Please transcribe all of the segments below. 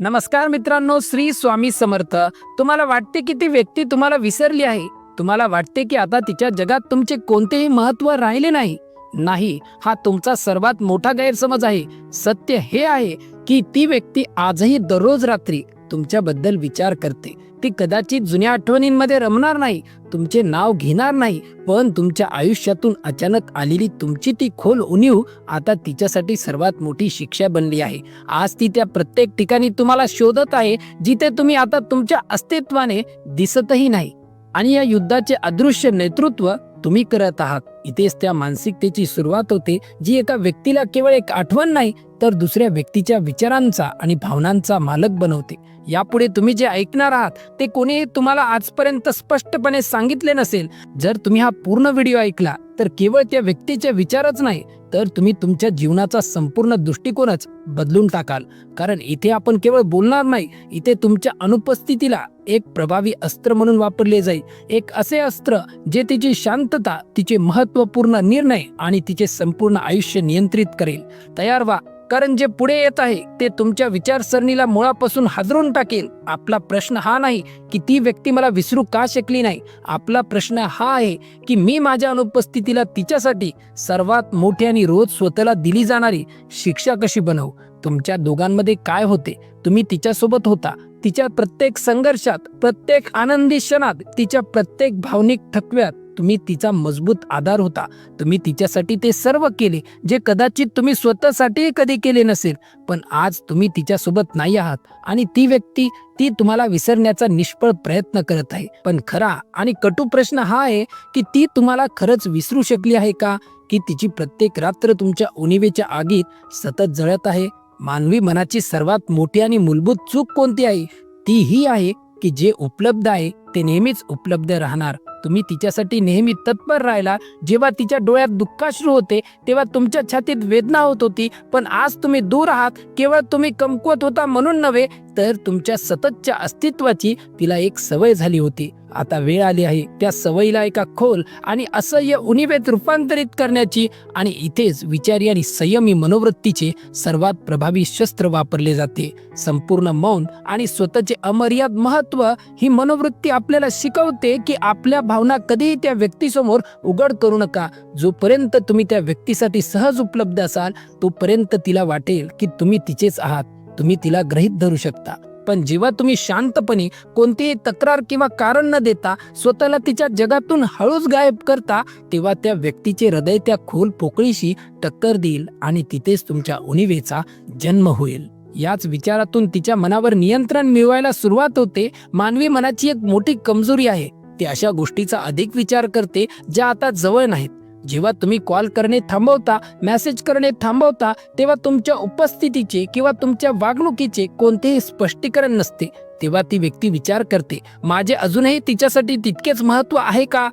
नमस्कार मित्रांनो श्री स्वामी समर्थ. तुम्हाला वाटते की ती व्यक्ती तुम्हाला विसरली आहे? तुम्हाला वाटते की आता तिच्या जगात तुमचे कोणतेही महत्त्व राहिले नाही? नाही हा तुमचा सर्वात मोठा गैरसमज आहे. सत्य हे आहे की ती व्यक्ती आजही दररोज रात्री तुमच्याबद्दल विचार करते. ती कदाचित जुन्या आठवणींमध्ये रमणार नाही तुमचे नाव घेणार नाही पण तुमच्या आयुष्यातून अचानक आलेली तुमची ती खोल उणीव आता तिच्यासाठी सर्वात मोठी शिक्षा बनली आहे. आज ती त्या प्रत्येक ठिकाणी तुम्हाला शोधत आहे जिथे तुम्ही आता तुमच्या अस्तित्वाने दिसतही नाही. आणि या युद्धाचे अदृश्य नेतृत्व तुम्ही करत आहात. इथेच त्या मानसिकतेची सुरुवात होते जी एका व्यक्तीला केवळ एक आठवण नाही तर दुसऱ्या व्यक्तीच्या विचारांचा आणि भावनांचा मालक बनवते. यापुढे तुम्ही जे ऐकणार आहात ते कोणीही तुम्हाला आजपर्यंत स्पष्टपणे सांगितले नसेल. जर तुम्ही हा पूर्ण व्हिडिओ ऐकला तर केवळ त्या व्यक्तीचे विचारच नाही तर तुम्ही तुमच्या जीवनाचा संपूर्ण दृष्टिकोनच बदलून टाकाल. कारण इथे आपण केवळ बोलणार नाही इथे तुमच्या अनुपस्थितीला एक प्रभावी अस्त्र म्हणून वापरले जाईल एक असे अस्त्र जे तिची शांतता तिचे महत्त्वपूर्ण निर्णय आणि तिचे संपूर्ण आयुष्य नियंत्रित करेल. तयार व्हा. कारण जे पुढे येत आहे ते तुमच्या विचारसरणीला मुळापासून हादरून टाकेल. आपला प्रश्न हा नाही की ती व्यक्ती मला विसरू का शकली नाही. आपला प्रश्न हा आहे की मी माझ्या अनुपस्थितीला तिच्यासाठी सर्वात मोठी आणि रोज स्वतःला दिली जाणारी शिक्षा कशी बनवू? तुमच्या दोघांमध्ये काय होते? तुम्ही तिच्यासोबत होता. तिच्या प्रत्येक संघर्षात प्रत्येक आनंदी क्षणात तिच्या प्रत्येक भावनिक थकव्यात तुम्ही तिचा मजबूत आधार होता. तुम्ही तिच्यासाठी ते सर्व केले जे कदाचित तुम्ही स्वतःसाठीही कधी केले नसेल. पण आज तुम्ही तिच्यासोबत नाही आहात आणि ती व्यक्ती ती तुम्हाला विसरण्याचा निष्फळ प्रयत्न करत आहे. पण खरा आणि कटू प्रश्न हा आहे की ती तुम्हाला खरंच विसरू शकली आहे का? की तिची प्रत्येक रात्र तुमच्या उणिवेच्या आगीत सतत जळत आहे? मानवी मनाची सर्वात मोठी आणि मूलभूत चूक कोणती आहे? ती ही आहे की जे उपलब्ध आहे ते नेहमीच उपलब्ध राहणार. तुम्ही तिच्यासाठी नेहमी तत्पर राहिला. जेव्हा तिच्या डोळ्यात दुःखाश्रू होते तेव्हा तुमच्या छातीत वेदना होत होती. पण आज तुम्ही दूर आहात. केवळ तुम्ही कमकुवत होता म्हणून नव्हे तर तुमच्या सततच्या अस्तित्वाची तिला एक सवय झाली होती. आता वेळ आली आहे त्या सवयीला एका खोल आणि असह्य उणिवेत रूपांतरित करण्याची आणि इथेच विचारी आणि संयमी मनोवृत्तीचे सर्वात प्रभावी शस्त्र वापरले जाते. संपूर्ण मौन आणि स्वतःचे अमर्याद महत्त्व ही मनोवृत्ती आपल्याला शिकवते की आपल्या भावना कधीही त्या व्यक्तीसमोर उघड करू नका. जोपर्यंत तुम्ही त्या व्यक्तीसाठी सहज उपलब्ध असाल तोपर्यंत तिला वाटेल की तुम्ही तिचेच आहात. तुम्ही तिला ग्रहित धरू शकता. पण जेव्हा तुम्ही शांतपणे कोणतीही तक्रार किंवा कारण न देता स्वतःला तिच्या जगातून हळूच गायब करता तेव्हा त्या व्यक्तीचे हृदय त्या खोल पोकळीशी टक्कर देईल आणि तिथेच तुमच्या उणिवेचा जन्म होईल. याच विचारातून तिच्या मनावर नियंत्रण मिळवायला सुरुवात होते. मानवी मनाची एक मोठी कमजोरी आहे. ती अशा गोष्टीचा अधिक विचार करते ज्या आता जवळ नाहीत. जेव्हा तुम्ही कॉल करणे थांबवता मेसेज करणे थांबवता तेव्हा तुमच्या उपस्थितीचे किंवा तुमच्या वागणुकीचे कोणतेही स्पष्टीकरण नसते. तेव्हा ती व्यक्ती विचार करते माझे अजूनही तिच्यासाठी तितकेच महत्त्व आहे का?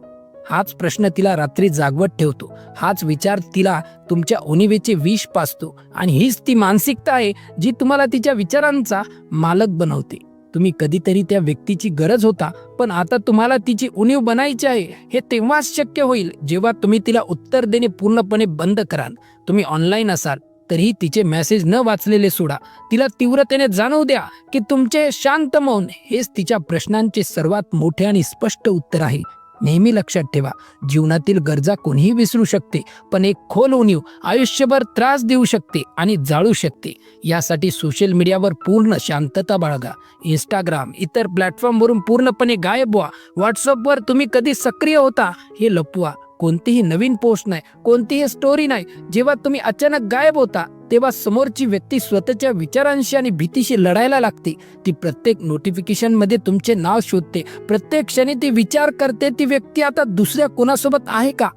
हाच प्रश्न तिला रात्री जागवत ठेवतो. हाच विचार तिला तुमच्या उणिवेचे विष पाचतो आणि हीच ती मानसिकता आहे जी तुम्हाला तिच्या विचारांचा मालक बनवते. तुम्ही कधीतरी त्या व्यक्तीची गरज होता पण आता तुम्हाला तिची उणीव बनायची आहे हे तेव्हाच शक्य होईल जेव्हा तुम्ही तिला उत्तर देणे पूर्णपणे बंद कराल. तुम्ही ऑनलाईन असाल तरीही तिचे मेसेज न वाचलेले सोडा. तिला तीव्रतेने जाणवू द्या की तुमचे शांत मौन हेच तिच्या प्रश्नांचे सर्वात मोठे आणि स्पष्ट उत्तर आहे. नेहमी लक्षात ठेवा जीवनातील गरजा कोणीही विसरू शकते पण एक खोल उणीव आयुष्यभर त्रास देऊ शकते आणि जाळू शकते. यासाठी सोशल मीडियावर पूर्ण शांतता बाळगा. इंस्टाग्राम इतर प्लॅटफॉर्मवरून पूर्णपणे गायब व्हा. व्हॉट्सअपवर तुम्ही कधी सक्रिय होता हे लपवा. कोणतीही नवीन पोस्ट नाही कोणतीही स्टोरी नाही. जेव्हा तुम्ही अचानक गायब होता तेव्हा समोरची व्यक्ती स्वतःच्या विचारांशी आणि भीतीशी लढायला लागते. ती प्रत्येक नोटिफिकेशनमध्ये तुमचे नाव शोधते. प्रत्येक क्षणी ती विचार करते ती व्यक्ती आता दुसऱ्या कोणासोबत आहे का?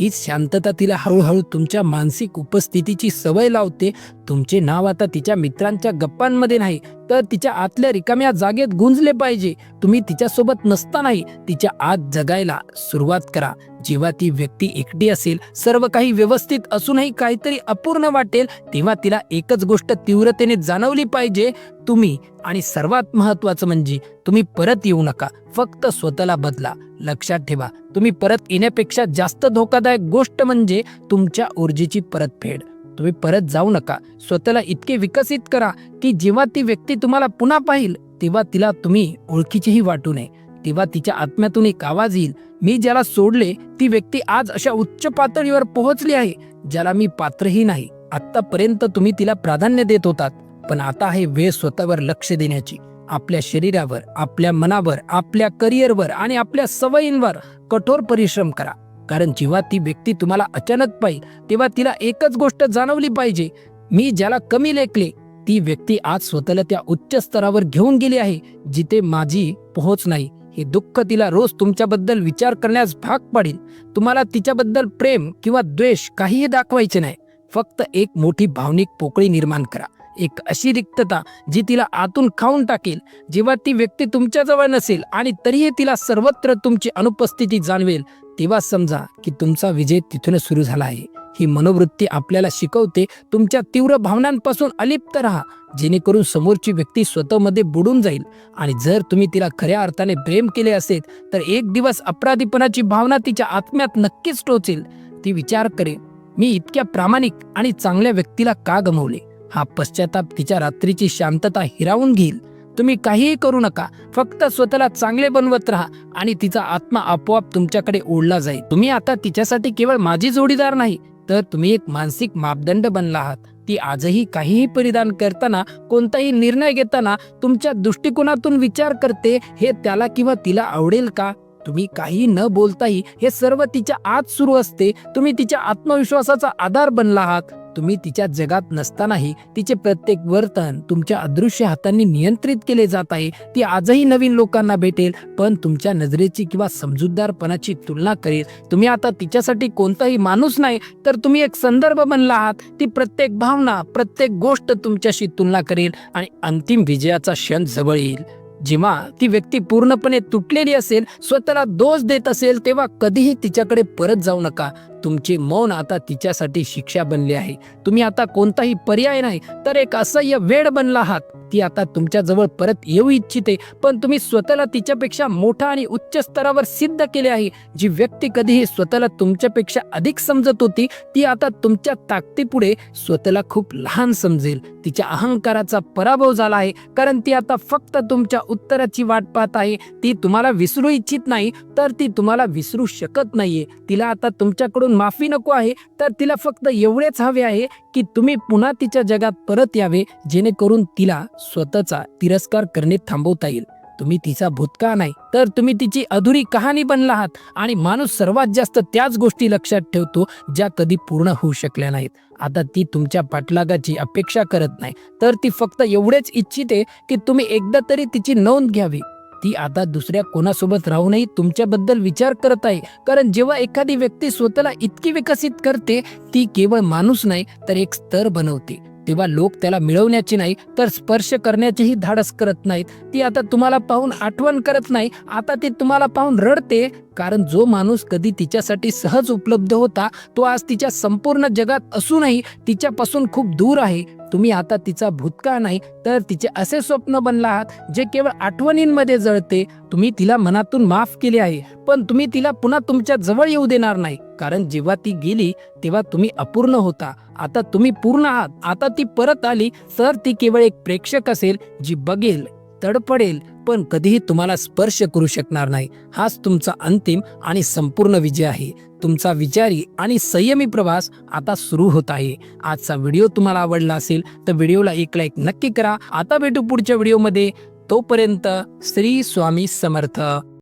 हीच शांतता तिला हळूहळू तुमच्या मानसिक उपस्थितीची सवय लावते. तुमचे नाव आता तिच्या मित्रांच्या गप्पांमध्ये नाही तर तिच्या आतल्या रिकाम्या जागेत गुंजले पाहिजे. तुम्ही तिच्यासोबत नसतानाही तिच्या आत जगायला सुरुवात करा. जेव्हा ती व्यक्ती एकटी असेल सर्व काही व्यवस्थित असूनही काहीतरी अपूर्ण वाटेल तेव्हा तिला एकच गोष्ट तीव्रतेने जाणवली पाहिजे तुम्ही. आणि सर्वात महत्वाचं म्हणजे तुम्ही परत येऊ नका. फक्त स्वतःला बदला. लक्षात ठेवा तुम्ही परत येण्यापेक्षा जास्त धोकादायक गोष्ट म्हणजे तुमच्या ऊर्जेची परतफेड. तुम्ही परत जाऊ नका. स्वतःला इतके विकसित करा की जेव्हा ती व्यक्ती तुम्हाला पुन्हा पाहिल तेव्हा तिला तुम्ही ओळखीचेही वाटू नये. तेव्हा तिच्या आत्म्यातून एक आवाज येईल मी ज्याला सोडले ती व्यक्ती आज अशा उच्च पातळीवर पोहोचली आहे ज्याला मी पात्रही नाही. आतापर्यंत तुम्ही तिला प्राधान्य देत होतात पण आता आहे वेळ स्वतःवर लक्ष देण्याची. आपल्या शरीरावर आपल्या मनावर आपल्या करिअरवर आणि आपल्या सवयींवर कठोर परिश्रम करा. कारण जेव्हा ती व्यक्ती तुम्हाला अचानक पाहिल तेव्हा तिला एकच गोष्ट जाणवली पाहिजे. मी ज्याला कमी लेखले ती व्यक्ती आज स्वतःला त्या उच्च स्तरावर घेऊन गेली आहे जिथे माझी पोहोच नाही. हे दुःख तिला रोज तुमच्याबद्दल विचार करण्यास भाग पाडेल. तुम्हाला तिच्याबद्दल प्रेम किंवा द्वेष काहीही दाखवायचे नाही. फक्त एक मोठी भावनिक पोकळी निर्माण करा. एक अशी रिक्तता जी तिला आतून खाऊन टाकेल. जेव्हा ती व्यक्ती तुमच्याजवळ नसेल आणि तरीही तिला सर्वत्र तुमची अनुपस्थिती जाणवेल तेव्हा समजा की तुमचा विजय तिथूनच सुरू झाला आहे. ही मनोवृत्ती आपल्याला शिकवते तुमच्या तीव्र भावनांपासून अलिप्त राहा. जेणेकरून समोरची व्यक्ती स्वतःमध्ये बुडून जाईल. आणि जर तुम्ही तिला खऱ्या अर्थाने प्रेम केले असेल तर एक दिवस अपराधीपणाची भावना तिच्या आत्म्यात नक्कीच टोचेल. ती विचार करे मी इतक्या प्रामाणिक आणि चांगल्या व्यक्तीला का गमवले? हा पश्चाताप तिच्या रात्रीची शांतता हिरावून घेईल. तुम्ही काहीही करू नका. फक्त स्वतःला चांगले बनवत राहा आणि तिचा आत्मा आपोआप तुमच्याकडे ओढला जाईल. तुम्ही आता तिच्यासाठी केवळ माझी जोडीदार नाही तर तुम्ही एक मानसिक मापदंड बनला आहात. ती आजही काहीही परिधान करताना कोणताही निर्णय घेताना तुमच्या दृष्टिकोनातून विचार करते हे त्याला किंवा तिला आवडेल का? तुम्ही काही न बोलताही हे सर्व तिच्या आत सुरू असते. तुम्ही तिच्या आत्मविश्वासाचा आधार बनला आहात. तुम्ही तिच्या जगात नसतानाही तिचे प्रत्येक वर्तन तुमच्या अदृश्य हातांनी नियंत्रित केले जात आहे. ती आजही नवीन लोकांना भेटेल पण तुमच्या नजरेची किंवा समजूतदारपणाची तुलना करेल. तुम्ही आता तिच्यासाठी कोणताही माणूस नाही तर तुम्ही एक संदर्भ बनला आहात. ती प्रत्येक भावना प्रत्येक गोष्ट तुमच्याशी तुलना करेल आणि अंतिम विजयाचा क्षण जवळ येईल. जेव्हा ती व्यक्ती पूर्णपणे तुटलेली असेल स्वतःला दोष देत असेल तेव्हा कधीही तिच्याकडे परत जाऊ नका. तुमचे मौन आता तिच्यासाठी शिक्षा बनले आहे. तुम्ही आता कोणताही पर्याय नाही तर एक असह्य वेळ बनला आहात. ती आता तुमच्याजवळ परत येऊ इच्छिते पण तुम्ही स्वतःला तिच्यापेक्षा मोठा आणि उच्च स्तरावर सिद्ध केले आहे. जी व्यक्ती कधीही स्वतःला तुमच्यापेक्षा अधिक समजत होती ती आता तुमच्या ताकदीपुढे स्वतःला खूप लहान समजेल. तिच्या अहंकाराचा पराभव झाला आहे कारण ती आता फक्त तुमच्या उत्तराची वाट पाहत आहे. ती तुम्हाला विसरू इच्छित नाही तर ती तुम्हाला विसरू शकत नाहीये. तिला आता तुमच्याकडून माफी नको आहे तर तिला फक्त एवढेच हवे आहे की तुम्ही पुन्हा तिच्या जगात परत यावे जेणेकरून तिला स्वतःचा तिरस्कार करणे थांबवता येईल. तुम्ही तिचा भूतकाळ नाही तर तुम्ही तिची अधुरी कहाणी बनला आहात आणि माणूस सर्वात जास्त त्याच गोष्टी लक्षात ठेवतो ज्या कधी पूर्ण होऊ शकल्या नाहीत. आता ती तुमच्या पाठलागाची अपेक्षा करत नाही तर ती फक्त एवढेच इच्छिते की तुम्ही एकदा तरी तिची नोंद घ्यावी. ती आता दुसऱ्या कोणासोबत राहूनही तुमच्याबद्दल विचार करत आहे. कारण जेव्हा एखादी व्यक्ती स्वतःला इतकी विकसित करते ती केवळ माणूस नाही तर एक स्तर बनवते. तेव्हा लोक त्याला मिळवण्याची नाही तर स्पर्श करण्याचीही धाडस करत नाहीत. ती आता तुम्हाला पाहून आठवण करत नाही आता ती तुम्हाला पाहून रडते कारण जो माणूस कधी तिच्यासाठी सहज उपलब्ध होता तो आज तिच्या संपूर्ण जगात असूनही तिच्यापासून खूप दूर आहे. तुम्ही आता तिचा भूतकाळ नाही तर तिचे असे स्वप्न बनला आहात जे केवळ आठवणींमध्ये जळते. तुम्ही तिला मनातून माफ केले आहे पण तुम्ही तिला पुन्हा तुमच्या जवळ येऊ देणार नाही. कारण जेव्हा ती गेली तेव्हा तुम्ही अपूर्ण होता. आता तुम्ही पूर्ण आहात. आता ती परत आली तर ती केवळ एक प्रेक्षक असेल जी बघेल तडपडेल पण कधीही तुम्हाला स्पर्श करू शकणार नाही. हाच तुमचा अंतिम आणि संपूर्ण विजय आहे. तुमचा विचारी आणि संयमी प्रवास आता सुरू होत आहे. आजचा व्हिडिओ तुम्हाला आवडला असेल तर व्हिडिओला एक लाईक नक्की करा. आता भेटू पुढच्या व्हिडिओमध्ये. तोपर्यंत श्री स्वामी समर्थ.